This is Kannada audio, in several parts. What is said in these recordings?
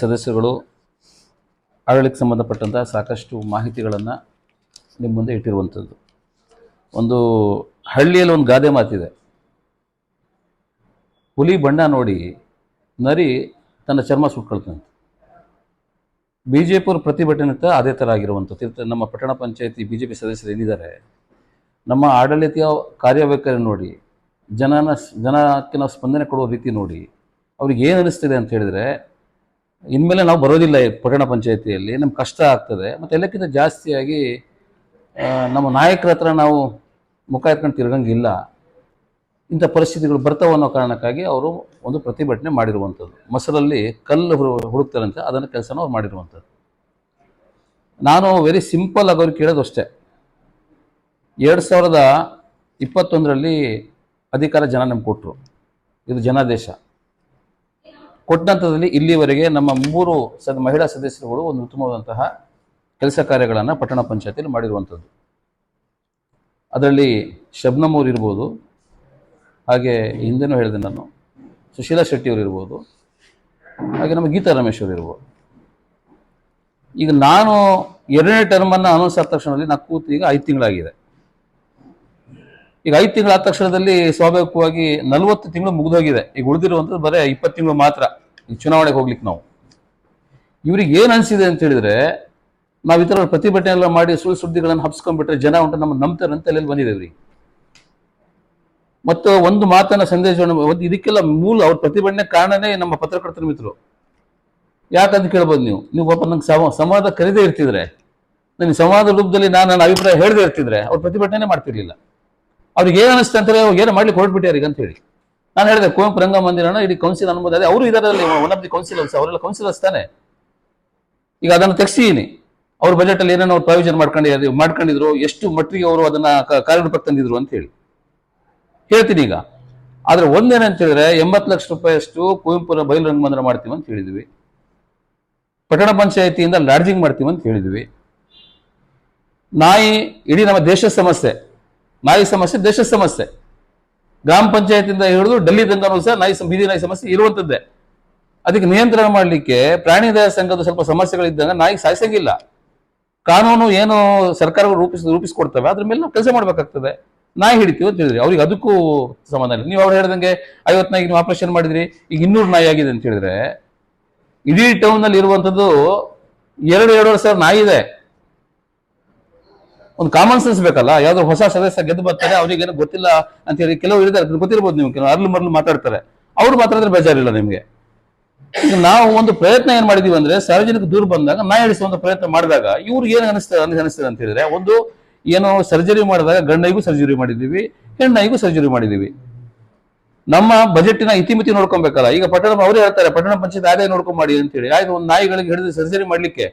ಸದಸ್ಯರುಗಳು, ಆಡಳಿತಕ್ಕೆ ಸಂಬಂಧಪಟ್ಟಂಥ ಸಾಕಷ್ಟು ಮಾಹಿತಿಗಳನ್ನು ನಿಮ್ಮ ಮುಂದೆ ಇಟ್ಟಿರುವಂಥದ್ದು ಒಂದು ಹಳ್ಳಿಯಲ್ಲಿ ಒಂದು ಗಾದೆ ಮಾತಿದೆ. ಹುಲಿ ಬಣ್ಣ ನೋಡಿ ನರಿ ತನ್ನ ಚರ್ಮ ಸುಟ್ಕೊಳ್ತಂತೆ ಬಿ ಜೆ ಪಿ ಪ್ರತಿಭಟನೆ ತ ಅದೇ ಥರ ಆಗಿರುವಂಥದ್ದು ನಮ್ಮ ಪಟ್ಟಣ ಪಂಚಾಯತಿ ಬಿ ಜೆ ಪಿ ಸದಸ್ಯರು ಏನಿದ್ದಾರೆ, ನಮ್ಮ ಆಡಳಿತ ಕಾರ್ಯವೈಖರಿ ನೋಡಿ, ಜನನ ಜನಕ್ಕೆ ನಾವು ಸ್ಪಂದನೆ ಕೊಡುವ ರೀತಿ ನೋಡಿ, ಅವ್ರಿಗೆ ಏನು ಅನ್ನಿಸ್ತಿದೆ ಅಂತ ಹೇಳಿದರೆ ಇನ್ಮೇಲೆ ನಾವು ಬರೋದಿಲ್ಲ ಪಟ್ಟಣ ಪಂಚಾಯತಿಯಲ್ಲಿ. ನಮ್ಗೆ ಕಷ್ಟ ಆಗ್ತದೆ. ಮತ್ತು ಎಲ್ಲಕ್ಕಿಂತ ಜಾಸ್ತಿಯಾಗಿ ನಮ್ಮ ನಾಯಕರ ಹತ್ರ ನಾವು ಮುಖ ಎತ್ಕೊಂಡು ತಿರ್ಗಂಗಿಲ್ಲ. ಇಂಥ ಪರಿಸ್ಥಿತಿಗಳು ಬರ್ತಾವೆ ಅನ್ನೋ ಕಾರಣಕ್ಕಾಗಿ ಅವರು ಒಂದು ಪ್ರತಿಭಟನೆ ಮಾಡಿರುವಂಥದ್ದು. ಮೊಸರಲ್ಲಿ ಕಲ್ಲು ಹುಡು ಹುಡುಕ್ತಾರಂತೆ, ಅದನ್ನು ಕೆಲಸನ ಅವ್ರು ಮಾಡಿರುವಂಥದ್ದು. ನಾನು ವೆರಿ ಸಿಂಪಲ್ ಆಗಿ ಅವ್ರಿಗೆ ಕೇಳೋದು ಅಷ್ಟೇ. ಎರಡು ಸಾವಿರದ ಇಪ್ಪತ್ತೊಂದರಲ್ಲಿ ಅಧಿಕಾರ ಜನ ನಮ್ಗೆ ಕೊಟ್ಟರು ಇದು ಜನಾದೇಶ. ಕೊಟ್ಟಂಥದ್ದಲ್ಲಿ ಇಲ್ಲಿವರೆಗೆ ನಮ್ಮ ಮೂರು ಸದ, ಮಹಿಳಾ ಸದಸ್ಯರುಗಳು ಒಂದು ಉತ್ತಮವಾದಂತಹ ಕೆಲಸ ಕಾರ್ಯಗಳನ್ನು ಪಟ್ಟಣ ಪಂಚಾಯತಿಯಲ್ಲಿ ಮಾಡಿರುವಂಥದ್ದು ಅದರಲ್ಲಿ ಶಬ್ನಮೂರ್ ಇರ್ಬೋದು, ಹಾಗೆ ಹಿಂದೆನೂ ಹೇಳಿದೆ ನಾನು, ಸುಶೀಲಾ ಶೆಟ್ಟಿ ಅವರು ಇರ್ಬೋದು, ಹಾಗೆ ನಮ್ಮ ಗೀತಾ ರಮೇಶ್ ಅವರು ಇರ್ಬೋದು. ಈಗ ನಾನು ಎರಡನೇ ಟರ್ಮನ್ನು ಅನೌನ್ಸ್ ಆದ ತಕ್ಷಣದಲ್ಲಿ ನಾ ಕೂತು ಈಗ ಐದು ತಿಂಗಳಾಗಿದೆ. ಈಗ ಐದು ತಿಂಗಳ ತಕ್ಷಣದಲ್ಲಿ ಸ್ವಾಭಾವಿಕವಾಗಿ ನಲವತ್ತು ತಿಂಗಳು ಮುಗಿದೋಗಿದೆ. ಈಗ ಉಳಿದಿರುವಂಥದ್ದು ಬರೀ ಇಪ್ಪತ್ತು ತಿಂಗಳು ಮಾತ್ರ ಈ ಚುನಾವಣೆಗೆ ಹೋಗ್ಲಿಕ್ಕೆ ನಾವು. ಇವ್ರಿಗೆ ಏನು ಅನಿಸಿದೆ ಅಂತ ಹೇಳಿದ್ರೆ ನಾವು ಇತರ ಪ್ರತಿಭಟನೆ ಎಲ್ಲ ಮಾಡಿ ಸುಳ್ಳು ಸುದ್ದಿಗಳನ್ನು ಹಬ್ಸ್ಕೊಂಡ್ಬಿಟ್ರೆ ಜನ ಉಂಟು ನಮ್ಮ ನಂಬ್ತಾರೆ ಅಂತ ಅಲ್ಲಿ ಬಂದಿದೆ ಮತ್ತು ಒಂದು ಮಾತನ್ನ ಸಂದೇಶವನ್ನು ಒಂದು ಇದಕ್ಕೆಲ್ಲ ಮೂಲ ಅವ್ರ ಪ್ರತಿಭಟನೆ ಕಾರಣನೇ ನಮ್ಮ ಪತ್ರಕರ್ತರ ಮಿತ್ರರು. ಯಾಕಂತ ಕೇಳ್ಬೋದು ನೀವು? ನೀವು ಪಾಪ ನಂಗೆ ಸಮ, ಸಂವಾದ ಕರೆದೇ ಇರ್ತಿದ್ರೆ ನನಗೆ ಸಂವಾದ ರೂಪದಲ್ಲಿ ನಾನು ನನ್ನ ಅಭಿಪ್ರಾಯ ಹೇಳದೇ ಇರ್ತಿದ್ರೆ ಅವ್ರು ಪ್ರತಿಭಟನೆ ಮಾಡ್ತಿರ್ಲಿಲ್ಲ. ಅವ್ರಿಗೆ ಏನು ಅನಿಸ್ತು ಅಂತಾರೆ ಏನು ಮಾಡ್ಲಿಕ್ಕೆ ಹೊರಟ್ಬಿಟ್ಟಿ ಈಗ ಅಂತ ಹೇಳಿ. ನಾನು ಹೇಳಿದೆ, ಕುವೆಂಪು ರಂಗ ರಂಗಮಂದಿರನ, ಇಡೀ ಕೌನ್ಸಿಲ್ ಅನ್ಬೋದು ಅದೇ ಅವರು ಇದರಲ್ಲಿ ಒನ್ ಆಫ್ ದಿ ಕೌನ್ಸಿಲರ್ಸ್ ಅವರೆಲ್ಲ ಕೌನ್ಸಿಲರ್ಸ್ ತಾನೆ. ಈಗ ಅದನ್ನು ತೆಗ್ಸಿದ್ದೀನಿ ಅವ್ರ ಬಜೆಟ್ ಅಲ್ಲಿ ಏನೇನೋ ಅವ್ರು ಪ್ರಯೋಜನ ಮಾಡ್ಕೊಂಡು ಮಾಡ್ಕೊಂಡಿದ್ರು, ಎಷ್ಟು ಮಟ್ಟಿಗೆ ಅವರು ಅದನ್ನ ಕಾರ್ಯರೂಪಕ್ಕೆ ತಂದಿದ್ರು ಅಂತ ಹೇಳಿ. ಹೇಳ್ತೀನಿ ಈಗ. ಆದ್ರೆ ಒಂದೇನಂತ ಹೇಳಿದ್ರೆ, ಎಂಬತ್ತು ಲಕ್ಷ ರೂಪಾಯಿಯಷ್ಟು ಕುವೆಂಪುರ ಬಯಲು ರಂಗಮಂದಿರ ಮಾಡ್ತೀವಿ ಅಂತ ಹೇಳಿದ್ವಿ. ಪಟ್ಟಣ ಪಂಚಾಯತಿಯಿಂದ ಲಾಡ್ಜಿಂಗ್ ಮಾಡ್ತೀವಿ ಅಂತ ಹೇಳಿದ್ವಿ. ನಾಯಿ, ಇಡೀ ನಮ್ಮ ದೇಶದ ಸಮಸ್ಯೆ. ನಾಯಿ ಸಮಸ್ಯೆ ದೇಶದ ಸಮಸ್ಯೆ. ಗ್ರಾಮ ಪಂಚಾಯತಿಯಿಂದ ಹಿಡಿದು ಡೆಲ್ಲಿ ತನಕನೂ ಸಹ ನಾಯಿ ಬೀದಿ ನಾಯಿ ಸಮಸ್ಯೆ ಇರುವಂತದ್ದೇ. ಅದಕ್ಕೆ ನಿಯಂತ್ರಣ ಮಾಡಲಿಕ್ಕೆ ಪ್ರಾಣಿ ದಯಾ ಸಂಘದ ಸ್ವಲ್ಪ ಸಮಸ್ಯೆಗಳಿದ್ದಾಗ ನಾಯಿ ಸಾಯಿಸಂಗಿಲ್ಲ. ಕಾನೂನು ಏನು ಸರ್ಕಾರಗಳು ರೂಪಿಸ್, ರೂಪಿಸಿಕೊಡ್ತವೆ, ಅದ್ರ ಮೇಲೆ ನಾವು ಕೆಲಸ ಮಾಡ್ಬೇಕಾಗ್ತದೆ. ನಾಯಿ ಹಿಡಿತೀವಿ ಅಂತ ಹೇಳಿದ್ರಿ. ಅವ್ರಿಗೆ ಅದಕ್ಕೂ ಸಮಾಧಾನ ಇಲ್ಲ. ನೀವು ಅವ್ರು ಹೇಳ್ದಂಗೆ ಐವತ್ತು ನಾಯಿಗೆ ನೀವು ಆಪರೇಷನ್ ಮಾಡಿದ್ರಿ, ಈಗ ಇನ್ನೂರು ನಾಯಿ ಆಗಿದೆ ಅಂತ ಹೇಳಿದ್ರೆ, ಇಡೀ ಟೌನ್ನಲ್ಲಿ ಇರುವಂತದ್ದು ಎರಡು ಎರಡೂವರೆ ಸಾವಿರ ನಾಯಿ ಇದೆ. ಒಂದು ಕಾಮನ್ ಸೆನ್ಸ್ ಬೇಕಲ್ಲ? ಯಾವ್ದು ಹೊಸ ಸದಸ್ಯ ಗೆದ್ದು ಬರ್ತಾರೆ ಅವ್ರಿಗೆ ಏನೋ ಗೊತ್ತಿಲ್ಲ ಅಂತ ಹೇಳಿ ಕೆಲವು ಇರ್ತಾರೆ ಗೊತ್ತಿರ್ಬೋದು ನೀವು ಕೆಲವು ಅರ್ಲು ಮರ್ಲು ಮಾತಾಡ್ತಾರೆ. ಅವ್ರು ಮಾತಾಡಿದ್ರೆ ಬೇಜಾರಿಲ್ಲ ನಿಮಗೆ. ನಾವು ಒಂದು ಪ್ರಯತ್ನ ಏನ್ ಮಾಡಿದೀವಿ ಅಂದ್ರೆ, ಸಾರ್ವಜನಿಕ ದೂರ ಬಂದಾಗ ನಾಯಿ ಒಂದು ಪ್ರಯತ್ನ ಮಾಡಿದಾಗ ಇವ್ರಿಗೆ ಏನ್ ಅನಿಸ್ತದೆ ಅನಿಸ್ತದೆ ಅಂತ ಹೇಳಿದ್ರೆ, ಒಂದು ಏನೋ ಸರ್ಜರಿ ಮಾಡಿದಾಗ ಗಂಡಿಗೂ ಸರ್ಜರಿ ಮಾಡಿದೀವಿ ಹೆಣ್ಣೈಗೂ ಸರ್ಜರಿ ಮಾಡಿದೀವಿ. ನಮ್ಮ ಬಜೆಟಿನ ಇತಿಮಿತಿ ನೋಡ್ಕೊಬೇಕಲ್ಲ, ಈಗ ಪಟ್ಟಣ ಅವರೇ ಹೇಳ್ತಾರೆ, ಪಟ್ಟಣ ಪಂಚಾಯತ್ ಆದಾಯ ನೋಡ್ಕೊಂಡ್ ಮಾಡಿ ಅಂತ ಹೇಳಿ. ಆಯ್ತು, ಒಂದು ನಾಯಿಗಳಿಗೆ ಹಿಡಿದು ಸರ್ಜರಿ ಮಾಡ್ಲಿಕ್ಕೆ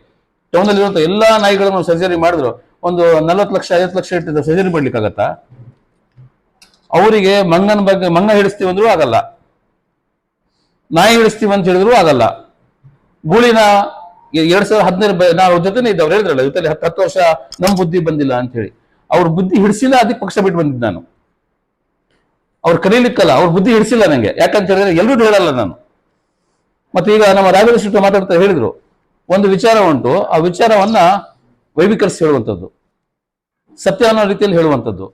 ಟೌನ್ ಅಲ್ಲಿರುವಂತ ಎಲ್ಲಾ ನಾಯಿಗಳನ್ನು ಸರ್ಜರಿ ಮಾಡಿದ್ರು. ಒಂದು ನಲವತ್ತು ಲಕ್ಷ, ಐವತ್ತು ಲಕ್ಷ ಇಟ್ಟಿದ್ದ ಸೆಜರಿ ಮಾಡ್ಲಿಕ್ಕಾಗತ್ತಾ? ಅವರಿಗೆ ಮಂಗನ ಬಗ್ಗೆ, ಮಂಗ ಹಿಡಿಸ್ತೀವಿ ಅಂದ್ರೂ ಆಗಲ್ಲ. ನಾಯಿ ಹಿಡಿಸ್ತೀವಿ ಅಂತ ಹೇಳಿದ್ರು ಆಗಲ್ಲ. ಗೂಳಿನ ಎರಡ್ ಸಾವಿರದ ಹದಿನೈದು ನಾವು ಜೊತೆನೇ ಇದ್ದವ್ರು ಹೇಳಿದ್ರಲ್ಲ ಇವತ್ತಲ್ಲಿ ಹತ್ತು ಹತ್ತು ವರ್ಷ ನಮ್ ಬುದ್ಧಿ ಬಂದಿಲ್ಲ ಅಂತ ಹೇಳಿ. ಅವ್ರ ಬುದ್ಧಿ ಹಿಡಿಸಿಲ್ಲ, ಅದಕ್ಕೆ ಪಕ್ಷ ಬಿಟ್ಟು ಬಂದಿದ್ದು ನಾನು. ಅವ್ರು ಕರೀಲಿಕ್ಕಲ್ಲ ಅವ್ರ ಬುದ್ಧಿ ಹಿಡಿಸಿಲ್ಲ ನಂಗೆ. ಯಾಕಂತ ಹೇಳಿದ್ರೆ ಎಲ್ಲರೂ ಹೇಳಲ್ಲ ನಾನು. ಮತ್ತೆ ಈಗ ನಮ್ಮ ಶೆಟ್ಟಿ ಮಾತಾಡ್ತಾ ಹೇಳಿದ್ರು. ಒಂದು ವಿಚಾರ ಉಂಟು. ಆ ವಿಚಾರವನ್ನ ವೈವಿಕರಿಸಿ ಹೇಳುವಂಥದ್ದು. ಸತ್ಯ ಅನ್ನೋ ರೀತಿಯಲ್ಲಿ ಹೇಳುವಂಥದ್ದು.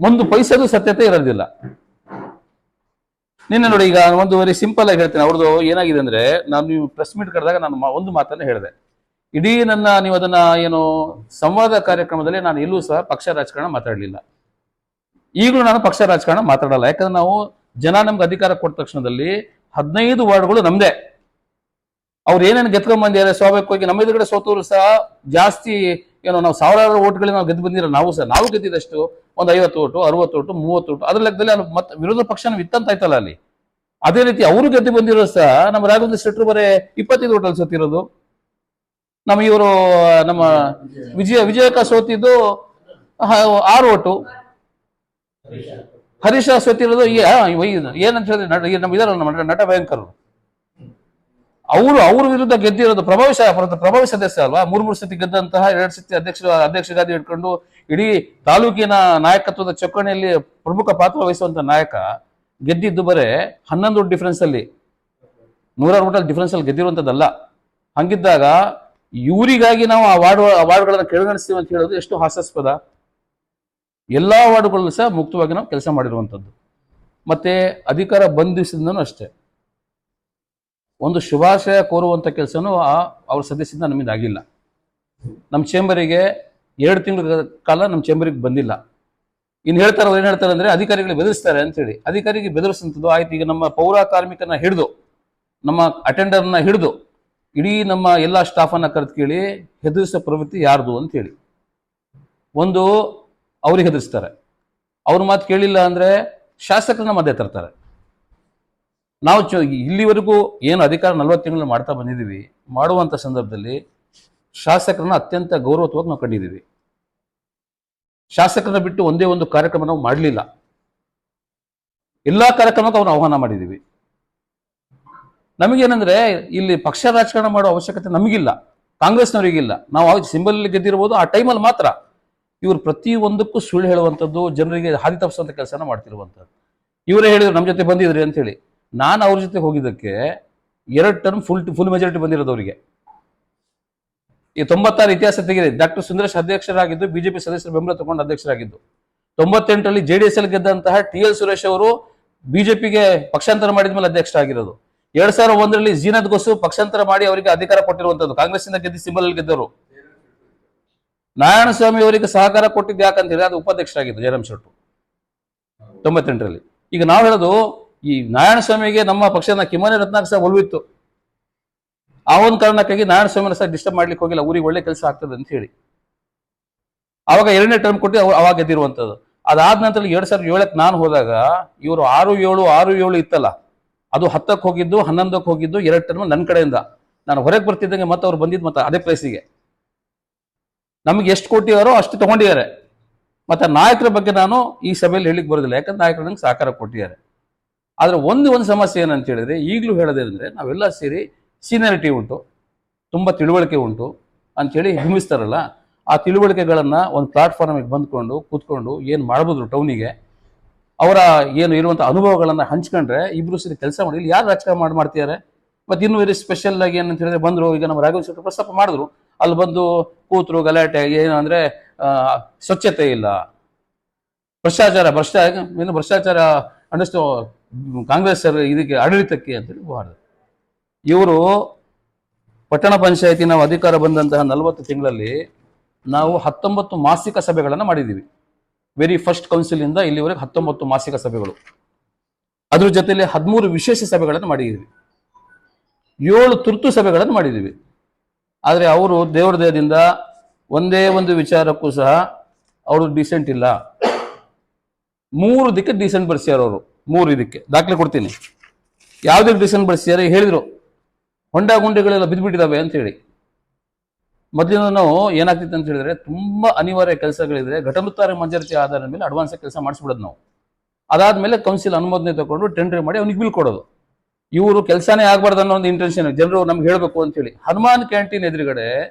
ಒಂದು ಪೈಸದು ಸತ್ಯತೆ ಇರೋದಿಲ್ಲ. ನಿನ್ನೆ ನೋಡಿ ಈಗ ಒಂದು ಸಿಂಪಲ್ ಆಗಿ ಹೇಳ್ತೇನೆ, ಅವ್ರದ್ದು ಏನಾಗಿದೆ ಅಂದ್ರೆ, ನಾನು ನೀವು ಪ್ರೆಸ್ ಮೀಟ್ ಕರೆದಾಗ ನಾನು ಒಂದು ಮಾತನ್ನ ಹೇಳಿದೆ. ಇಡೀ ನನ್ನ ನೀವು ಅದನ್ನ ಏನು ಸಂವಾದ ಕಾರ್ಯಕ್ರಮದಲ್ಲಿ ನಾನು ಎಲ್ಲೂ ಸಹ ಪಕ್ಷ ರಾಜಕಾರಣ ಮಾತಾಡಲಿಲ್ಲ. ಈಗಲೂ ನಾನು ಪಕ್ಷ ರಾಜಕಾರಣ ಮಾತಾಡಲ್ಲ. ಯಾಕಂದ್ರೆ ನಾವು ಜನ ನಮ್ಗೆ ಅಧಿಕಾರ ಕೊಟ್ಟ ತಕ್ಷಣದಲ್ಲಿ ಹದಿನೈದು ವಾರ್ಡ್ಗಳು ನಮ್ದೇ. ಅವ್ರು ಏನೇನು ಗೆದ್ಕೊಂಡ್ ಬಂದಿದ್ದಾರೆ ಸ್ವಾಭಾವಿಕವಾಗಿ ನಮ್ಮ ಎದುರುಗಡೆ ಸೋತವರು ಸಹ ಜಾಸ್ತಿ, ಏನೋ ನಾವು ಸಾವಿರಾರು ಓಟ್ಗಳಿಗೆ ನಾವು ಗೆದ್ದು ಬಂದಿರೋ ನಾವು ಸಹ, ನಾವು ಗೆದ್ದಿದ್ದಷ್ಟು ಒಂದು ಐವತ್ತು ಓಟು, ಅರವತ್ತು ಓಟು, ಮೂವತ್ತು ಓಟು, ಅದ್ರ ಲೆಕ್ಕದಲ್ಲಿ ಅಲ್ಲಿ ಮತ್ತೆ ವಿರೋಧ ಪಕ್ಷನ ವಿತ್ತಂತಾಯ್ತಲ್ಲ ಅಲ್ಲಿ. ಅದೇ ರೀತಿ ಅವರು ಗೆದ್ದು ಬಂದಿರೋ ಸಹ ನಮ್ಮ ರಾಘವೇಂದ್ರ ಶೆಟ್ಟರು ಬರೇ ಇಪ್ಪತ್ತೈದು ಓಟಲ್ಲಿ ಸೋತಿರೋದು. ನಮ್ಮ ಇವರು, ನಮ್ಮ ವಿಜಯ ವಿಜಯಕ ಸೋತಿದ್ದು ಆರು ಓಟು. ಹರೀಶ ಸೋತಿರೋದು ಏನಂತ ಹೇಳಿದ್ರೆ ನಟ ನಮ್ಮ ಇದಾರ ನಟ- ಭಯಂಕರರು ಅವರು ಅವ್ರ ವಿರುದ್ಧ ಗೆದ್ದಿರೋದು ಪ್ರಭಾವಿ ಪ್ರಭಾವಿ ಸದಸ್ಯ ಅಲ್ವಾ? ಮೂರ್ ಮೂರು ಸತಿ ಗೆದ್ದಂತಹ ಎರಡ್ ಸತಿ ಅಧ್ಯಕ್ಷ ಅಧ್ಯಕ್ಷ ಗಾದಿ ಹಿಡ್ಕೊಂಡು ಇಡೀ ತಾಲೂಕಿನ ನಾಯಕತ್ವದ ಚೊಕ್ಕಣೆಯಲ್ಲಿ ಪ್ರಮುಖ ಪಾತ್ರ ವಹಿಸುವಂತ ನಾಯಕ ಗೆದ್ದಿದ್ದು ಬರೇ ಹನ್ನೊಂದು ಡಿಫರೆನ್ಸ್ ಅಲ್ಲಿ. ನೂರಾರು ಓಟಲ್ ಡಿಫ್ರೆನ್ಸ್ ಅಲ್ಲಿ ಗೆದ್ದಿರುವಂತದ್ದಲ್ಲ. ಹಂಗಿದ್ದಾಗ ಇವರಿಗಾಗಿ ನಾವು ಆ ವಾರ್ಡ್ ವಾರ್ಡ್ಗಳನ್ನು ಕೆಳಗಣಿಸ್ತೀವಿ ಅಂತ ಹೇಳೋದು ಎಷ್ಟು ಹಾಸ್ಯಾಸ್ಪದ. ಎಲ್ಲ ವಾರ್ಡ್ಗಳಲ್ಲೂ ಸಹ ಮುಕ್ತವಾಗಿ ನಾವು ಕೆಲಸ ಮಾಡಿರುವಂಥದ್ದು ಮತ್ತೆ ಅಧಿಕಾರ ಬಂಧಿಸಿದ್ರೂ ಅಷ್ಟೇ. ಒಂದು ಶುಭಾಶಯ ಕೋರುವಂಥ ಕೆಲಸನೂ ಆ ಅವ್ರ ಸದಸ್ಯದಿಂದ ನಮ್ಮಿಂದ ಆಗಿಲ್ಲ. ನಮ್ಮ ಚೇಂಬರಿಗೆ ಎರಡು ತಿಂಗಳ ಕಾಲ ನಮ್ಮ ಚೇಂಬರಿಗೆ ಬಂದಿಲ್ಲ. ಇನ್ನು ಹೇಳ್ತಾರೆ ಅವ್ರು ಏನು ಹೇಳ್ತಾರೆ ಅಂದರೆ ಅಧಿಕಾರಿಗಳು ಬೆದರಿಸ್ತಾರೆ ಅಂತೇಳಿ ಅಧಿಕಾರಿಗೆ ಬೆದರಿಸಂಥದ್ದು ಆಯ್ತು. ಈಗ ನಮ್ಮ ಪೌರ ಕಾರ್ಮಿಕನ ಹಿಡಿದು, ನಮ್ಮ ಅಟೆಂಡರ್ನ ಹಿಡಿದು, ಇಡೀ ನಮ್ಮ ಎಲ್ಲ ಸ್ಟಾಫನ್ನು ಕರೆದು ಕೇಳಿ ಹೆದರಿಸೋ ಪ್ರವೃತ್ತಿ ಯಾರ್ದು ಅಂತೇಳಿ ಒಂದು ಅವ್ರಿಗೆ ಹೆದರಿಸ್ತಾರೆ. ಅವ್ರ ಮಾತು ಕೇಳಿಲ್ಲ ಅಂದರೆ ಶಾಸಕರನ್ನ ಮಧ್ಯೆ ತರ್ತಾರೆ. ನಾವು ಚ ಇಲ್ಲಿವರೆಗೂ ಏನು ಅಧಿಕಾರ ನಲವತ್ತು ತಿಂಗಳು ಮಾಡ್ತಾ ಬಂದಿದ್ದೀವಿ ಮಾಡುವಂಥ ಸಂದರ್ಭದಲ್ಲಿ ಶಾಸಕರನ್ನ ಅತ್ಯಂತ ಗೌರವತ್ವವಾಗಿ ನಾವು ಕಂಡಿದ್ದೀವಿ. ಶಾಸಕರನ್ನ ಬಿಟ್ಟು ಒಂದೇ ಒಂದು ಕಾರ್ಯಕ್ರಮ ನಾವು ಮಾಡಲಿಲ್ಲ. ಎಲ್ಲಾ ಕಾರ್ಯಕ್ರಮಕ್ಕೂ ಅವ್ರನ್ನ ಆಹ್ವಾನ ಮಾಡಿದ್ದೀವಿ. ನಮಗೇನಂದ್ರೆ, ಇಲ್ಲಿ ಪಕ್ಷ ರಾಜಕಾರಣ ಮಾಡೋ ಅವಶ್ಯಕತೆ ನಮಗಿಲ್ಲ, ಕಾಂಗ್ರೆಸ್ನವರಿಗಿಲ್ಲ. ನಾವು ಅವಾಗ ಸಿಂಬಲ್ ಗೆದ್ದಿರ್ಬೋದು, ಆ ಟೈಮಲ್ಲಿ ಮಾತ್ರ ಇವರು ಪ್ರತಿಯೊಂದಕ್ಕೂ ಸುಳ್ಳು ಹೇಳುವಂಥದ್ದು, ಜನರಿಗೆ ಹಾದಿ ತಪ್ಪಿಸುವಂಥ ಕೆಲಸನ ಮಾಡ್ತಿರುವಂಥದ್ದು. ಇವರೇ ಹೇಳಿದ್ರು ನಮ್ಮ ಜೊತೆ ಬಂದಿದ್ರಿ ಅಂತೇಳಿ ನಾನು ಅವ್ರ ಜೊತೆ ಹೋಗಿದ್ದಕ್ಕೆ ಎರಡು ಟರ್ಮ್ ಫುಲ್ ಫುಲ್ ಮೆಜಾರಿಟಿ ಬಂದಿರೋದು ಅವರಿಗೆ. ಈ ತೊಂಬತ್ತಾರು ಇತಿಹಾಸ ತೆಗೆದಿದೆ ಡಾಕ್ಟರ್ ಸುಂದರೇಶ್ ಅಧ್ಯಕ್ಷರಾಗಿದ್ದು ಬಿಜೆಪಿ ಸದಸ್ಯರ ಬೆಂಬಲ ತಗೊಂಡು ಅಧ್ಯಕ್ಷರಾಗಿದ್ದು. ತೊಂಬತ್ತೆಂಟರಲ್ಲಿ ಜೆ ಡಿ ಎಸ್ ಅಲ್ಲಿ ಗೆದ್ದಂತಹ ಟಿ ಎಲ್ ಸುರೇಶ್ ಅವರು ಬಿಜೆಪಿಗೆ ಪಕ್ಷಾಂತರ ಮಾಡಿದ ಮೇಲೆ ಅಧ್ಯಕ್ಷರಾಗಿರೋದು. ಎರಡ್ ಸಾವಿರದ ಒಂದರಲ್ಲಿ ಜೀನದ್ ಗೊಸು ಪಕ್ಷಾಂತರ ಮಾಡಿ ಅವರಿಗೆ ಅಧಿಕಾರ ಕೊಟ್ಟಿರುವಂತದ್ದು. ಕಾಂಗ್ರೆಸ್ಸಿಂದ ಗೆದ್ದು ಸಿಂಬಲ್ ಅಲ್ಲಿ ಗೆದ್ದವರು ನಾರಾಯಣ ಸ್ವಾಮಿ ಅವರಿಗೆ ಸಹಕಾರ ಕೊಟ್ಟಿದ್ದು ಯಾಕಂತ ಹೇಳಿದ್ರೆ ಅದು ಉಪಾಧ್ಯಕ್ಷರಾಗಿದ್ದು ಜಯರಾಮ್ ಶೆಟ್ಟು ತೊಂಬತ್ತೆಂಟರಲ್ಲಿ. ಈಗ ನಾವು ಹೇಳೋದು ಈ ನಾರಾಯಣ ಸ್ವಾಮಿಗೆ ನಮ್ಮ ಪಕ್ಷದ ಕಿಮಾನಿ ರತ್ನಾಕ್ ಸಹ ಒಲವಿತ್ತು. ಆ ಒಂದು ಕಾರಣಕ್ಕಾಗಿ ನಾರಾಯಣ ಸ್ವಾಮಿನ ಸಹ ಡಿಸ್ಟರ್ಬ್ ಮಾಡ್ಲಿಕ್ಕೆ ಹೋಗಿಲ್ಲ. ಊರಿಗೆ ಒಳ್ಳೆ ಕೆಲಸ ಆಗ್ತದೆ ಅಂತ ಹೇಳಿ. ಅವಾಗ ಎರಡನೇ ಟರ್ಮ್ ಕೊಟ್ಟು ಅವ- ಅವಾಗ ಗೆದ್ದಿರುವಂಥದ್ದು ಅದಾದ ನಂತರ ಎರಡ್ ಸಾವಿರದ ಏಳಕ್ಕೆ ನಾನು ಹೋದಾಗ ಇವರು ಆರು ಏಳು ಆರು ಏಳು ಇತ್ತಲ್ಲ, ಅದು ಹತ್ತಕ್ಕೆ ಹೋಗಿದ್ದು, ಹನ್ನೊಂದಕ್ಕೆ ಹೋಗಿದ್ದು, ಎರಡು ಟರ್ಮ್ ನನ್ನ ಕಡೆಯಿಂದ. ನಾನು ಹೊರಗೆ ಬರ್ತಿದ್ದಂಗೆ ಮತ್ತೆ ಅವ್ರು ಬಂದಿದ್ದು ಮತ್ತೆ ಅದೇ ಪ್ಲೇಸಿಗೆ ನಮಗೆ ಎಷ್ಟು ಕೊಟ್ಟಿದಾರೋ ಅಷ್ಟು ತಗೊಂಡಿದ್ದಾರೆ. ಮತ್ತೆ ನಾಯಕರ ಬಗ್ಗೆ ನಾನು ಈ ಸಭೆಯಲ್ಲಿ ಹೇಳಿಕ್ ಬರೋದಿಲ್ಲ. ಯಾಕಂದ್ರೆ ನಾಯಕರು ನಂಗೆ ಸಹಕಾರ ಕೊಟ್ಟಿದ್ದಾರೆ. ಆದ್ರೆ ಒಂದು ಒಂದು ಸಮಸ್ಯೆ ಏನಂತ ಹೇಳಿದ್ರೆ, ಈಗಲೂ ಹೇಳೋದೇನೆಂದ್ರೆ ನಾವೆಲ್ಲ ಸೇರಿ ಸೀನಿಯರಿಟಿ ಉಂಟು, ತುಂಬ ತಿಳುವಳಿಕೆ ಉಂಟು ಅಂತೇಳಿ ಹಿಂಬಿಸ್ತಾರಲ್ಲ ಆ ತಿಳುವಳಿಕೆಗಳನ್ನ ಒಂದು ಪ್ಲಾಟ್ಫಾರ್ಮಿಗೆ ಬಂದ್ಕೊಂಡು ಕೂತ್ಕೊಂಡು ಏನು ಮಾಡ್ಬೋದು ಟೌನಿಗೆ ಅವರ ಏನು ಇರುವಂಥ ಅನುಭವಗಳನ್ನ ಹಂಚ್ಕೊಂಡ್ರೆ ಇಬ್ರು ಸೇರಿ ಕೆಲಸ ಮಾಡಿ, ಇಲ್ಲಿ ಯಾರು ರಾಜಕಾರಣ ಮಾಡಿ ಮಾಡ್ತಿದ್ದಾರೆ ಮತ್ತೆ ಇನ್ನೂ ವೆರಿ ಸ್ಪೆಷಲ್ ಆಗಿ ಏನಂತ ಹೇಳಿದ್ರೆ ಬಂದರು, ಈಗ ನಮ್ಮ ರಾಘವ ಶೆಟ್ಟಿ ಪ್ರಸ್ತಾಪ ಮಾಡಿದ್ರು, ಅಲ್ಲಿ ಬಂದು ಕೂತರು, ಗಲಾಟೆ, ಏನು ಅಂದರೆ ಸ್ವಚ್ಛತೆ ಇಲ್ಲ, ಭ್ರಷ್ಟಾಚಾರ, ಭ್ರಷ್ಟ, ಏನು ಭ್ರಷ್ಟಾಚಾರ ಅಂಡಷ್ಟು ಕಾಂಗ್ರೆಸ್ ಸರ್ ಇದಕ್ಕೆ ಆಡಳಿತಕ್ಕೆ ಅಂತೇಳಿ ಮಾಡಿದ್ರು ಇವರು ಪಟ್ಟಣ ಪಂಚಾಯತಿ ನಾವು ಅಧಿಕಾರ ಬಂದಂತಹ ನಲವತ್ತು ತಿಂಗಳಲ್ಲಿ ನಾವು ಹತ್ತೊಂಬತ್ತು ಮಾಸಿಕ ಸಭೆಗಳನ್ನು ಮಾಡಿದ್ದೀವಿ. ವೆರಿ ಫಸ್ಟ್ ಕೌನ್ಸಿಲಿಂದ ಇಲ್ಲಿವರೆಗೆ ಹತ್ತೊಂಬತ್ತು ಮಾಸಿಕ ಸಭೆಗಳು. ಅದ್ರ ಜೊತೆಯಲ್ಲಿ ಹದಿಮೂರು ವಿಶೇಷ ಸಭೆಗಳನ್ನು ಮಾಡಿದ್ದೀವಿ. ಏಳು ತುರ್ತು ಸಭೆಗಳನ್ನು ಮಾಡಿದ್ದೀವಿ. ಆದರೆ ಅವರು ದೇವರ ದಯದಿಂದ ಒಂದೇ ಒಂದು ವಿಚಾರಕ್ಕೂ ಸಹ ಅವರು ಡಿಸೆಂಟ್ ಇಲ್ಲ. ಮೂರು ದಿಕ್ಕ ಡಿಸೆಂಟ್ ಬರ್ಸ್ಯಾರ ಅವರು. ಮೂರು ಇದಕ್ಕೆ. ದಾಖಲೆ ಕೊಡ್ತೀನಿ. ಯಾವ್ದಕ್ಕೆ ಡಿಸೆಂಟ್ ಬರ್ಸ್ಯಾರ ಹೇಳಿದ್ರು. ಹೊಂಡ ಗುಂಡಿಗಳೆಲ್ಲ ಬಿದ್ದುಬಿಟ್ಟಿದ್ದಾವೆ ಅಂತ ಹೇಳಿ. ಮೊದಲಿನ ನಾವು ಏನಾಗ್ತಿತ್ತು ಅಂತ ಹೇಳಿದ್ರೆ ತುಂಬಾ ಅನಿವಾರ್ಯ ಕೆಲಸಗಳಿದ್ರೆ ಘಟನುತ್ತಾರೆ ಮಂಜೂರಾತಿ ಆಧಾರದ ಮೇಲೆ ಅಡ್ವಾನ್ಸ್ ಕೆಲಸ ಮಾಡಿಸ್ಬಿಡೋದು ನಾವು. ಅದಾದ್ಮೇಲೆ ಕೌನ್ಸಿಲ್ ಅನುಮೋದನೆ ತಗೊಂಡು ಟೆಂಡರ್ ಮಾಡಿ ಅವ್ನಿಗೆ ಬಿಲ್ ಕೊಡೋದು. ಇವರು ಕೆಲಸನೇ ಆಗ್ಬಾರ್ದು ಅನ್ನೋ ಒಂದು ಇಂಟೆನ್ಷನ್ ಜನರು ನಮ್ಗೆ ಹೇಳ್ಬೇಕು ಅಂತ ಹೇಳಿ. ಹನುಮಾನ್ ಕ್ಯಾಂಟೀನ್ ಎದುರುಗಡೆ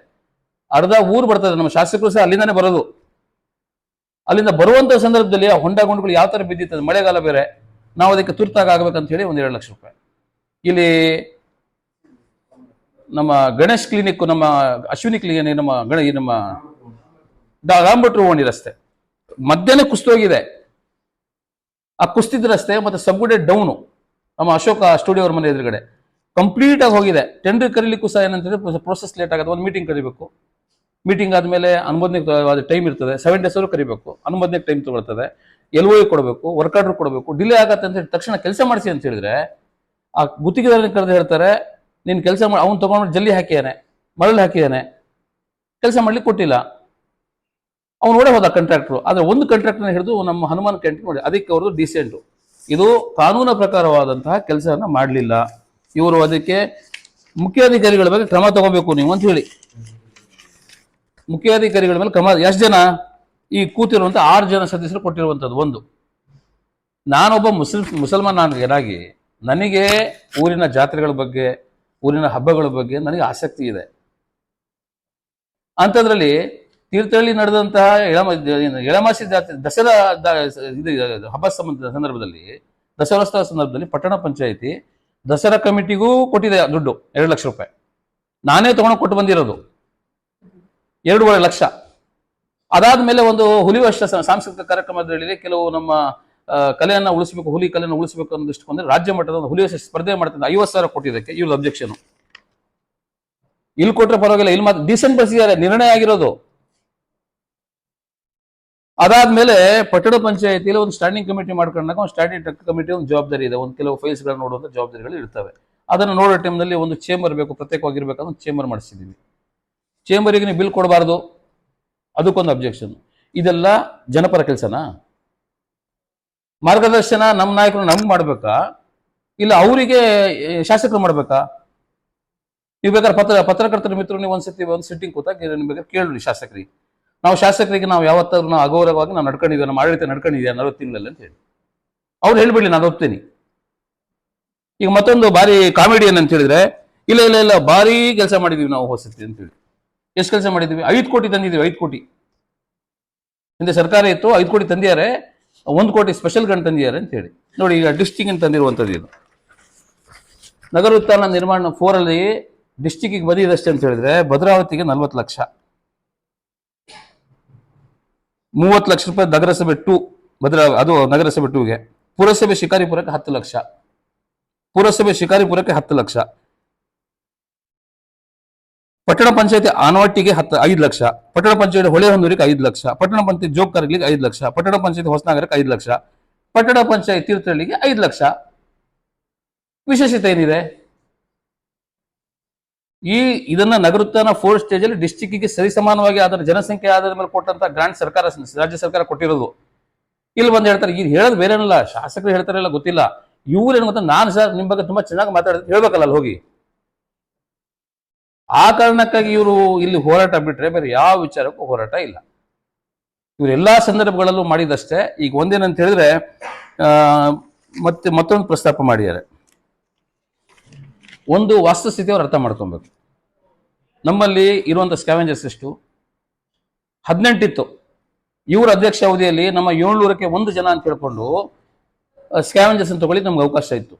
ಅರ್ಧ ಊರು ಬರ್ತದೆ. ನಮ್ಮ ಶಾಸಕರು ಸಹ ಅಲ್ಲಿಂದಾನೆ ಬರೋದು. ಅಲ್ಲಿಂದ ಬರುವಂತ ಸಂದರ್ಭದಲ್ಲಿ ಆ ಹೊಂಡ ಗುಂಡುಗಳು ಯಾವ ತರ ಬಿದ್ದಿತ್ತು ಮಳೆಗಾಲ ಬೇರೆ, ನಾವು ಅದಕ್ಕೆ ತುರ್ತಾಗಿ ಆಗ್ಬೇಕಂತ ಹೇಳಿ ಒಂದ್ ಎರಡು ಲಕ್ಷ ರೂಪಾಯಿ. ಇಲ್ಲಿ ನಮ್ಮ ಗಣೇಶ್ ಕ್ಲಿನಿಕ್ ನಮ್ಮ ಅಶ್ವಿನಿ ಕ್ಲಿನಿಕ್ ನಮ್ಮ ಗಣ ನಮ್ಮ ರಾಮಭಟ್ರು ಓಣಿ ರಸ್ತೆ. ಮಧ್ಯಾಹ್ನ ಕುಸ್ತೋಗಿದೆ ಆ ಕುಸ್ತಿದ ರಸ್ತೆ ಮತ್ತೆ ಸಬ್ಗುಡೆ ಡೌನು ನಮ್ಮ ಅಶೋಕ ಸ್ಟುಡಿಯೋ ಅವ್ರ ಮನೆ ಎದುರುಗಡೆ. ಕಂಪ್ಲೀಟ್ ಆಗಿ ಹೋಗಿದೆ. ಟೆಂಡರ್ ಕರೀಲಿಕ್ಕೂ ಸಹ ಏನಂತಂದ್ರೆ ಪ್ರೊಸೆಸ್ ಲೇಟ್ ಆಗುತ್ತೆ. ಒಂದು ಮೀಟಿಂಗ್ ಕರಿಬೇಕು. ಮೀಟಿಂಗ್ ಆದಮೇಲೆ ಅನುಮೋದನೆ ಟೈಮ್ ಇರ್ತದೆ. ಸೆವೆನ್ ಡೇಸ್ ಅವರು ಕರಿಬೇಕು. ಅನುಮೋದನೆ ಟೈಮ್ ತಗೊಳ್ತದೆ. ಎಲ್ ಓ ಕೊಡಬೇಕು ವರ್ಕ್ ಆರ್ಡರ್ ಕೊಡಬೇಕು. ಡಿಲೇ ಆಗತ್ತೆ ಅಂತ ಹೇಳಿ ತಕ್ಷಣ ಕೆಲಸ ಮಾಡಿಸಿ ಅಂತ ಹೇಳಿದ್ರೆ, ಆ ಗುತ್ತಿಗೆದಾರನ ಕರೆದು ಹೇಳ್ತಾರೆ, ನೀನು ಕೆಲಸ ಮಾಡಿ ಅವ್ನು ತಗೊಂಡು ಜಲ್ಲಿ ಹಾಕಿಯಾನೆ ಮರಳು ಹಾಕಿಯಾನೆ. ಕೆಲಸ ಮಾಡ್ಲಿಕ್ಕೆ ಕೊಟ್ಟಿಲ್ಲ. ಅವ್ನು ನೋಡೇ ಹೋದ ಕಾಂಟ್ರಾಕ್ಟ್ರು ಆದ್ರೆ ಒಂದು ಕಾಂಟ್ರಾಕ್ಟ್ನ ಹಿಡಿದು ನಮ್ಮ ಹನುಮಾನ್ ಕ್ಯಾಂಟೀನ್ ನೋಡಿ, ಅದಕ್ಕೆ ಅವ್ರದ್ದು ಡಿಸೆಂಟು ಇದು ಕಾನೂನು ಪ್ರಕಾರವಾದಂತಹ ಕೆಲಸವನ್ನ ಮಾಡಲಿಲ್ಲ. ಇವರು ಅದಕ್ಕೆ ಮುಖ್ಯಾಧಿಕಾರಿಗಳ ಬಗ್ಗೆ ಕ್ರಮ ತಗೋಬೇಕು ನೀವು ಅಂತ ಹೇಳಿ. ಮುಖ್ಯಾಧಿಕಾರಿಗಳ ಮೇಲೆ ಕ್ರಮ ಎಷ್ಟು ಜನ ಈ ಕೂತಿರುವಂತ ಆರು ಜನ ಸದಸ್ಯರು ಕೊಟ್ಟಿರುವಂತದ್ದು? ಒಂದು. ನಾನೊಬ್ಬ ಮುಸ್ಲಿಂ ಮುಸಲ್ಮಾನನಾಗಿ ನನಗೆ ಊರಿನ ಜಾತ್ರೆಗಳ ಬಗ್ಗೆ, ಊರಿನ ಹಬ್ಬಗಳ ಬಗ್ಗೆ ನನಗೆ ಆಸಕ್ತಿ ಇದೆ. ಅಂಥದ್ರಲ್ಲಿ ತೀರ್ಥಹಳ್ಳಿ ನಡೆದಂತಹ ಎಳಮ, ಎಳಮಾಸಿ ಜಾತ್ರೆ, ದಸರಾ ಇದು ಹಬ್ಬ ಸಂಬಂಧ ಸಂದರ್ಭದಲ್ಲಿ ದಸರೋತ್ಸವ ಸಂದರ್ಭದಲ್ಲಿ ಪಟ್ಟಣ ಪಂಚಾಯಿತಿ ದಸರಾ ಕಮಿಟಿಗೂ ಕೊಟ್ಟಿದೆ ದುಡ್ಡು, ಎರಡು ಲಕ್ಷ ರೂಪಾಯಿ. ನಾನೇ ತಗೊಂಡು ಕೊಟ್ಟು ಬಂದಿರೋದು. ಎರಡೂವರೆ ಲಕ್ಷ. ಅದಾದ ಮೇಲೆ ಒಂದು ಹುಲಿ ವರ್ಷ ಸಾಂಸ್ಕೃತಿಕ ಕಾರ್ಯಕ್ರಮದಲ್ಲಿ ಕೆಲವು ನಮ್ಮ ಕಲೆಯನ್ನು ಉಳಿಸಬೇಕು, ಹುಲಿ ಕಲೆಯನ್ನು ಉಳಿಸಬೇಕು ಅನ್ನೋ ದೃಷ್ಟಿಕೊಂಡ್ರೆ ರಾಜ್ಯ ಮಟ್ಟದ ಒಂದು ಹುಲಿ ಸ್ಪರ್ಧೆ ಮಾಡ್ತಿದ್ದ ಐವತ್ತು ಸಾವಿರ ಕೊಟ್ಟಿದ್ದಕ್ಕೆ ಇವ್ರ ಅಬ್ಜೆಕ್ಷನ್ ಇಲ್ಲಿ ಕೊಟ್ಟರೆ ಪರವಾಗಿಲ್ಲ. ಇಲ್ಲಿ ಮಾತ್ರ ಡೀಸೆಂಟ್ ಬರ್ಸಿದ್ದಾರೆ ನಿರ್ಣಯ ಆಗಿರೋದು. ಅದಾದ್ಮೇಲೆ ಪಟ್ಟಣ ಪಂಚಾಯತಿಯಲ್ಲಿ ಒಂದು ಸ್ಟ್ಯಾಂಡಿಂಗ್ ಕಮಿಟಿ ಮಾಡ್ಕೊಂಡಾಗ ಒಂದು ಸ್ಟ್ಯಾಂಡಿಂಗ್ ಕಮಿಟಿ ಒಂದು ಜವಾಬ್ದಾರಿ ಇದೆ. ಒಂದು ಕೆಲವು ಫೈಲ್ಸ್ ಗಳನ್ನ ನೋಡುವಂತ ಜವಾಬ್ದಾರಿಗಳು ಇರ್ತವೆ. ಅದನ್ನು ನೋಡೋ ಟೈಮ್ನಲ್ಲಿ ಒಂದು ಚೇಂಬರ್ ಬೇಕು ಪ್ರತ್ಯೇಕವಾಗಿರ್ಬೇಕಂದ್ರೆ ಚೇಂಬರ್ ಮಾಡಿಸಿದ್ದೀವಿ ಚೇಂಬರಿಗೆ ನೀವು ಬಿಲ್ ಕೊಡಬಾರ್ದು. ಅದಕ್ಕೊಂದು ಅಬ್ಜೆಕ್ಷನ್ ಇದೆಲ್ಲ ಜನಪರ ಕೆಲಸನಾ? ಮಾರ್ಗದರ್ಶನ ನಮ್ಮ ನಾಯಕರು ನಮ್ಗೆ ಮಾಡಬೇಕಾ? ಇಲ್ಲ ಅವರಿಗೆ ಶಾಸಕರು ಮಾಡಬೇಕಾ? ನೀವು ಬೇಕಾದ್ರೆ ಪತ್ರ, ಪತ್ರಕರ್ತರ ಮಿತ್ರರು ನೀವು ಒಂದ್ಸತಿ ಒಂದು ಸಿಟ್ಟಿಂಗ್ ಕೂತಾಗ ನೀವು ಬೇಕಾದ್ರೆ ಕೇಳ್ರಿ ಶಾಸಕರಿಗೆ. ನಾವು ಶಾಸಕರಿಗೆ ನಾವು ಯಾವತ್ತಾದ್ರೂ ನಾವು ಅಗೌರವವಾಗಿ ನಾವು ನಡ್ಕೊಂಡಿದ್ದೀವಿ ನಮ್ಮ ಆಡಳಿತ ನಡ್ಕೊಂಡಿದ್ದೀವಿ ನಲವತ್ತು ತಿಂಗಳಲ್ಲಿ ಅಂತ ಹೇಳಿ. ಅವ್ರು ಹೇಳ್ಬಿಡ್ಲಿ, ನಾನು ಒಪ್ತೀನಿ. ಈಗ ಮತ್ತೊಂದು ಬಾರಿ ಕಾಮಿಡಿಯನ್ ಅಂತ ಹೇಳಿದ್ರೆ, ಇಲ್ಲ ಇಲ್ಲ ಇಲ್ಲ, ಭಾರಿ ಕೆಲಸ ಮಾಡಿದೀವಿ ನಾವು ಹೊಸತಿ ಅಂತ ಹೇಳಿ. ಎಷ್ಟು ಕೆಲಸ ಮಾಡಿದ್ದೀವಿ ಐದು ಕೋಟಿ ತಂದಿದ್ದೀವಿ ಐದು ಕೋಟಿ. ಹಿಂದೆ ಸರ್ಕಾರ ಇತ್ತು, ಐದು ಕೋಟಿ ತಂದಿದ್ದಾರೆ, ಒಂದು ಕೋಟಿ ಸ್ಪೆಷಲ್ ಗಂಡ್ ತಂದಿದ್ದಾರೆ ಅಂತ ಹೇಳಿ. ನೋಡಿ, ಈಗ ಡಿಸ್ಟಿಕ್ ತಂದಿರುವಂಥದ್ದು ಇದು. ನಗರ ಉತ್ಥಾನ ನಿರ್ಮಾಣ ಫೋರಲ್ಲಿ ಅಲ್ಲಿ ಡಿಸ್ಟಿಕ್ಗೆ ಬಂದಿದಷ್ಟೇ ಅಂತ ಹೇಳಿದ್ರೆ, ಭದ್ರಾವತಿಗೆ ನಲ್ವತ್ತು ಲಕ್ಷ. ಮೂವತ್ತು ಲಕ್ಷ ರೂಪಾಯಿ ನಗರಸಭೆ ಟು ಭದ್ರಾ, ಅದು ನಗರಸಭೆ ಟೂಗೆ ಪುರಸಭೆ ಶಿಕಾರಿಪುರಕ್ಕೆ ಹತ್ತು ಲಕ್ಷ. ಪುರಸಭೆ ಶಿಕಾರಿಪುರಕ್ಕೆ ಹತ್ತು ಲಕ್ಷ. ಪಟ್ಟಣ ಪಂಚಾಯತಿ ಆನವಟ್ಟಿಗೆ ಹತ್ತು, ಐದು ಲಕ್ಷ, ಪಟ್ಟಣ ಪಂಚಾಯತಿ ಹೊಳೆಹೊನ್ನೂರಿಗೆ ಐದು ಲಕ್ಷ, ಪಟ್ಟಣ ಪಂಚಾಯತಿ ಜೋಗ್ಕರ್ಗಳಿಗೆ ಐದು ಲಕ್ಷ, ಪಟ್ಟಣ ಪಂಚಾಯತಿ ಹೊಸನಗರಕ್ಕೆ ಐದು ಲಕ್ಷ, ಪಟ್ಟಣ ಪಂಚಾಯತ್ ತೀರ್ಥಹಳ್ಳಿಗೆ ಐದು ಲಕ್ಷ. ವಿಶೇಷತೆ ಏನಿದೆ? ಈ ಇದನ್ನ ನಗರೋತ್ಥಾನ ಫೋರ್ ಸ್ಟೇಜ್ ಅಲ್ಲಿ ಡಿಸ್ಟಿಕ್ಗೆ ಸರಿಸಮಾನವಾಗಿ ಅದರ ಜನಸಂಖ್ಯೆ ಆಧಾರದ ಮೇಲೆ ಕೊಟ್ಟಂತ ಗ್ರಾಂಟ್ ಸರ್ಕಾರ ರಾಜ್ಯ ಸರ್ಕಾರ ಕೊಟ್ಟಿರೋದು. ಇಲ್ಲಿ ಬಂದು ಹೇಳ್ತಾರೆ ಇದು ಹೇಳೋದು ಬೇರೆನಲ್ಲ, ಶಾಸಕರು ಹೇಳ್ತಾರೆ ಗೊತ್ತಿಲ್ಲ. ಇವ್ರು ಏನು ಗೊತ್ತಾ, ನಾನು ಸರ್ ನಿಮ್ ಬಗ್ಗೆ ತುಂಬಾ ಚೆನ್ನಾಗಿ ಮಾತಾಡಿದ್ರೆ ಹೇಳ್ಬೇಕಲ್ಲ ಅಲ್ಲಿ ಹೋಗಿ. ಆ ಕಾರಣಕ್ಕಾಗಿ ಇವರು ಇಲ್ಲಿ ಹೋರಾಟ ಬಿಟ್ರೆ ಬೇರೆ ಯಾವ ವಿಚಾರಕ್ಕೂ ಹೋರಾಟ ಇಲ್ಲ. ಇವ್ರು ಸಂದರ್ಭಗಳಲ್ಲೂ ಮಾಡಿದಷ್ಟೇ. ಈಗ ಒಂದೇನಂತ ಹೇಳಿದ್ರೆ ಮತ್ತೆ ಮತ್ತೊಂದು ಪ್ರಸ್ತಾಪ ಮಾಡಿದ್ದಾರೆ. ಒಂದು ವಾಸ್ತುಸ್ಥಿತಿ ಅವ್ರು ಅರ್ಥ ಮಾಡ್ಕೊಬೇಕು. ನಮ್ಮಲ್ಲಿ ಇರುವಂತ ಸ್ಕ್ಯಾವೆಂಜರ್ಸ್ ಎಷ್ಟು? ಹದಿನೆಂಟಿತ್ತು. ಇವರ ಅಧ್ಯಕ್ಷ ಅವಧಿಯಲ್ಲಿ ನಮ್ಮ ಏಳ್ನೂರಕ್ಕೆ ಒಂದು ಜನ ಅಂತ ಹೇಳ್ಕೊಂಡು ಸ್ಕ್ಯಾವೆಂಜರ್ಸ್ ಅಂತ ತಗೊಳ್ಳಿ ನಮ್ಗೆ ಅವಕಾಶ ಇತ್ತು.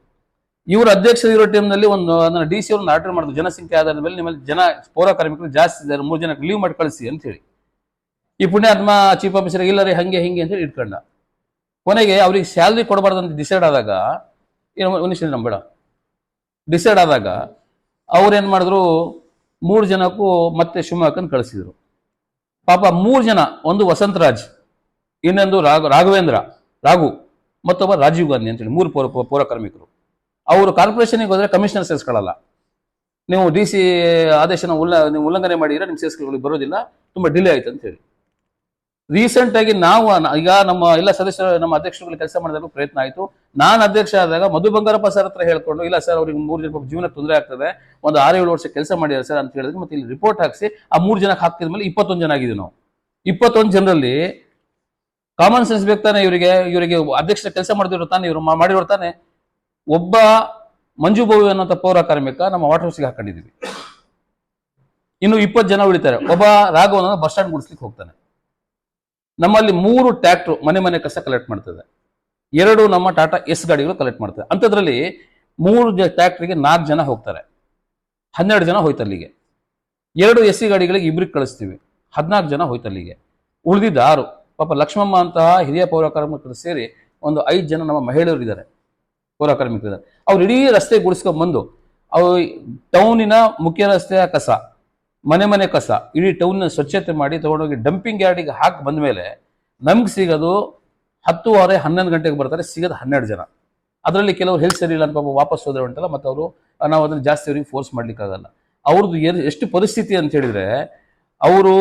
ಇವ್ರ ಅಧ್ಯಕ್ಷ ಇರೋ ಟೈಮ್ನಲ್ಲಿ ಒಂದು ಅದನ್ನ ಡಿ ಸಿ ಅವ್ರನ್ನ ಆರ್ಡರ್ ಮಾಡಿದ್ರು. ಜನಸಂಖ್ಯೆ ಆಧಾರದ ಮೇಲೆ ನಿಮ್ಮಲ್ಲಿ ಜನ, ಪೌರ ಕಾರ್ಮಿಕರು ಜಾಸ್ತಿ ಇದ್ದಾರೆ. ಮೂರು ಜನಕ್ಕೆ ಲೀವ್ ಮಾಡಿ ಕಳಿಸಿ ಅಂತ ಹೇಳಿ. ಈ ಪುಣ್ಯಾತ್ಮ ಚೀಫ್ ಆಫೀಸರ್ ಇಲ್ಲ ರೀ ಹಂಗೆ, ಹಿಂಗೆ ಅಂತ ಹೇಳಿ ಇಟ್ಕೊಂಡ. ಕೊನೆಗೆ ಅವ್ರಿಗೆ ಸ್ಯಾಲ್ರಿ ಕೊಡಬಾರ್ದು ಅಂತ ಡಿಸೈಡ್ ಆದಾಗ, ಏನು ಬೇಡ. ಡಿಸೈಡ್ ಆದಾಗ ಅವ್ರೇನು ಮಾಡಿದ್ರು, ಮೂರು ಜನಕ್ಕೂ ಮತ್ತೆ ಶಿವಮೊಗ್ಗಕ್ಕೆ ಕಳಿಸಿದ್ರು. ಪಾಪ ಮೂರು ಜನ, ಒಂದು ವಸಂತರಾಜ್, ಇನ್ನೊಂದು ರಾಘ, ರಾಘವೇಂದ್ರ, ರಾಘು ಮತ್ತೊಬ್ಬ ರಾಜೀವ್ ಗಾಂಧಿ ಅಂತೇಳಿ ಮೂರು ಪೌರ ಪೌರ ಕಾರ್ಮಿಕರು. ಅವರು ಕಾರ್ಪೊರೇಷನ್ಗೆ ಹೋದ್ರೆ ಕಮಿಷನರ್ ಸೇರಿಸ್ಕೊಳ್ಳಲ್ಲ ನೀವು ಡಿ ಸಿ ಆದೇಶನ ಉಲ್ಲ, ನೀವು ಉಲ್ಲಂಘನೆ ಮಾಡಿದ್ರೆ ನಿಮ್ಮ ಸೇರಿಸ್ಕೊಳ್ಳಿ ಬರೋದಿಲ್ಲ, ತುಂಬಾ ಡಿಲೇ ಆಯ್ತು ಅಂತ ಹೇಳಿ. ರೀಸೆಂಟ್ ಆಗಿ ನಾವು ಈಗ ನಮ್ಮ ಎಲ್ಲ ಸದಸ್ಯರು, ನಮ್ಮ ಅಧ್ಯಕ್ಷರುಗಳು ಕೆಲಸ ಮಾಡಿದಾಗ ಪ್ರಯತ್ನ ಆಯಿತು. ನಾನು ಅಧ್ಯಕ್ಷ ಆದಾಗ ಮಧು ಬಂಗಾರಪ್ಪ ಸರ್ ಹತ್ರ ಹೇಳ್ಕೊಂಡು, ಇಲ್ಲ ಸರ್ ಅವ್ರಿಗೆ ಮೂರು ಜನ ಜೀವನ ತೊಂದರೆ ಆಗ್ತದೆ, ಒಂದು ಆರು ಏಳು ವರ್ಷ ಕೆಲಸ ಮಾಡಿದ್ದಾರೆ ಸರ್ ಅಂತ ಹೇಳಿದ್ರೆ ಮತ್ತೆ ಇಲ್ಲಿ ರಿಪೋರ್ಟ್ ಹಾಕಿಸಿ, ಆ ಮೂರು ಜನಕ್ಕೆ ಹಾಕಿದ ಮೇಲೆ ಇಪ್ಪತ್ತೊಂದು ಜನ ಆಗಿದ್ವಿ ನಾವು. ಇಪ್ಪತ್ತೊಂದು ಜನರಲ್ಲಿ ಕಾಮನ್ ಸೆನ್ಸ್ ಬೇಕು ತಾನೆ ಇವರಿಗೆ ಇವರಿಗೆ ಅಧ್ಯಕ್ಷರ ಕೆಲಸ ಮಾಡಿದ್ರು ತಾನೆ, ಇವರು ಮಾಡಿರೋ ತಾನೆ. ಒಬ್ಬ ಮಂಜು ಬೋವಿ ಅನ್ನೋಂಥ ಪೌರ ಕಾರ್ಮಿಕ ನಮ್ಮ ವಾಟರ್ ಹೌಸ್ಗೆ ಹಾಕೊಂಡಿದ್ದೀವಿ. ಇನ್ನು ಇಪ್ಪತ್ತು ಜನ ಉಳಿತಾರೆ. ಒಬ್ಬ ರಾಘವನ ಬಸ್ ಸ್ಟ್ಯಾಂಡ್ ಗುಡಿಸ್ಲಿಕ್ಕೆ ಹೋಗ್ತಾನೆ. ನಮ್ಮಲ್ಲಿ ಮೂರು ಟ್ಯಾಕ್ಟ್ರು ಮನೆ ಮನೆ ಕಸ ಕಲೆಕ್ಟ್ ಮಾಡ್ತದೆ. ಎರಡು ನಮ್ಮ ಟಾಟಾ ಎಸ್ ಗಾಡಿಗಳು ಕಲೆಕ್ಟ್ ಮಾಡ್ತದೆ. ಅಂಥದ್ರಲ್ಲಿ ಮೂರು ಟ್ಯಾಕ್ಟ್ರಿಗೆ ನಾಲ್ಕು ಜನ ಹೋಗ್ತಾರೆ. ಹನ್ನೆರಡು ಜನ ಹೋಯ್ತು ಅಲ್ಲಿಗೆ. ಎರಡು ಎಸ್ ಸಿ ಗಾಡಿಗಳಿಗೆ ಇಬ್ಬರಿಗೆ ಕಳಿಸ್ತೀವಿ. ಹದಿನಾಲ್ಕು ಜನ ಹೋಯ್ತು ಅಲ್ಲಿಗೆ. ಉಳಿದಿದ್ದ ಆರು. ಪಾಪ ಲಕ್ಷ್ಮಮ್ಮ ಅಂತಹ ಹಿರಿಯ ಪೌರ ಕಾರ್ಮಿಕರು ಸೇರಿ ಒಂದು ಐದು ಜನ ನಮ್ಮ ಮಹಿಳೆಯರು ಇದ್ದಾರೆ. ಪೌರ ಕಾರ್ಮಿಕರಿದ್ದಾರೆ ಅವ್ರು ಇಡೀ ರಸ್ತೆ ಗುಡಿಸ್ಕೊಂಡ್ ಬಂದು ಅವು ಟೌನಿನ ಮುಖ್ಯ ರಸ್ತೆಯ ಕಸ, ಮನೆ ಮನೆ ಕಸ, ಇಡೀ ಟೌನ್ನ ಸ್ವಚ್ಛತೆ ಮಾಡಿ ತಗೊಂಡೋಗಿ ಡಂಪಿಂಗ್ ಯಾರ್ಡಿಗೆ ಹಾಕಿ ಬಂದ ಮೇಲೆ ನಮ್ಗೆ ಸಿಗೋದು ಹತ್ತುವರೆ ಹನ್ನೊಂದು ಗಂಟೆಗೆ ಬರ್ತಾರೆ, ಸಿಗೋದು ಹನ್ನೆರಡು ಜನ. ಅದರಲ್ಲಿ ಕೆಲವರು ಹೆಲ್ತ್ ಸರಿ ಇಲ್ಲ ಅಂತ ಪಾಪ ವಾಪಸ್ ಹೋದ್ರೆ ಉಂಟಲ್ಲ, ಮತ್ತು ಅವರು, ನಾವು ಅದನ್ನು ಜಾಸ್ತಿ ಅವ್ರಿಗೆ ಫೋರ್ಸ್ ಮಾಡ್ಲಿಕ್ಕಾಗಲ್ಲ. ಅವ್ರದ್ದು ಎಷ್ಟು ಪರಿಸ್ಥಿತಿ ಅಂತ ಹೇಳಿದ್ರೆ, ಅವರು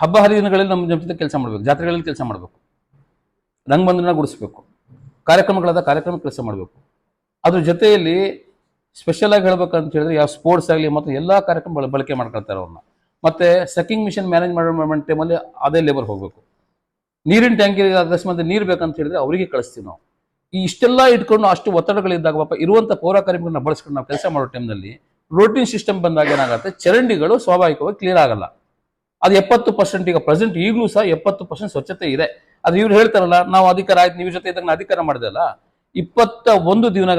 ಹಬ್ಬ ಹರಿದಿನಗಳಲ್ಲಿ ನಮ್ಮ ಜೊತೆ ಕೆಲಸ ಮಾಡಬೇಕು, ಜಾತ್ರೆಗಳಲ್ಲಿ ಕೆಲಸ ಮಾಡಬೇಕು. ರಂಗಬಂಧನ ಗುಡಿಸ್ಬೇಕು. ಕಾರ್ಯಕ್ರಮಗಳಾದ ಕಾರ್ಯಕ್ರಮ ಕೆಲಸ ಮಾಡಬೇಕು. ಅದ್ರ ಜೊತೆಯಲ್ಲಿ ಸ್ಪೆಷಲ್ ಆಗಿ ಹೇಳ್ಬೇಕಂತ ಹೇಳಿದ್ರೆ ಯಾವ ಸ್ಪೋರ್ಟ್ಸ್ ಆಗಲಿ ಮತ್ತು ಎಲ್ಲ ಕಾರ್ಯಕ್ರಮ ಬಳ- ಬಳಕೆ ಮಾಡ್ಕೊಳ್ತಾರೆ ಅವ್ರನ್ನ. ಮತ್ತೆ ಸೆಕಿಂಗ್ ಮಿಷನ್ ಮ್ಯಾನೇಜ್ ಮಾಡೋ ಟೈಮಲ್ಲಿ ಅದೇ ಲೇಬರ್ ಹೋಗಬೇಕು. ನೀರಿನ ಟ್ಯಾಂಕಿಗೆ ಅಕಸ್ಮಾತ್ ನೀರು ಬೇಕಂತ ಹೇಳಿದ್ರೆ ಅವರಿಗೆ ಕಳಿಸ್ತೀವಿ ನಾವು. ಈ ಇಷ್ಟೆಲ್ಲ ಇಟ್ಕೊಂಡು ಅಷ್ಟು ಒತ್ತಡಗಳಿದ್ದಾಗ ಪಾಪ ಇರುವಂಥ ಪೌರ ಕಾರ್ಮಿಕರನ್ನ ಬಳಸ್ಕೊಂಡು ನಾವು ಕೆಲಸ ಮಾಡೋ ಟೈಮ್ನಲ್ಲಿ ರೋಟೀನ್ ಸಿಸ್ಟಮ್ ಬಂದಾಗ ಏನಾಗುತ್ತೆ? ಚರಂಡಿಗಳು ಸ್ವಾಭಾವಿಕವಾಗಿ ಕ್ಲಿಯರ್ ಆಗಲ್ಲ. ಅದು ಎಪ್ಪತ್ತು ಪರ್ಸೆಂಟ್ ಈಗ ಪ್ರೆಸೆಂಟ್ ಈಗಲೂ ಸಹ ಎಪ್ಪತ್ತು ಪರ್ಸೆಂಟ್ ಸ್ವಚ್ಛತೆ ಇದೆ. ಅದು ಇವ್ರು ಹೇಳ್ತಾರಲ್ಲ, ನಾವು ಅಧಿಕಾರ ಆಯ್ತು, ನೀವು ಜೊತೆ ಇದ್ದಾಗ ಅಧಿಕಾರ ಮಾಡಿದೆ ಅಲ್ಲ? ಇಪ್ಪತ್ತ ಒಂದು ದಿನಗಳ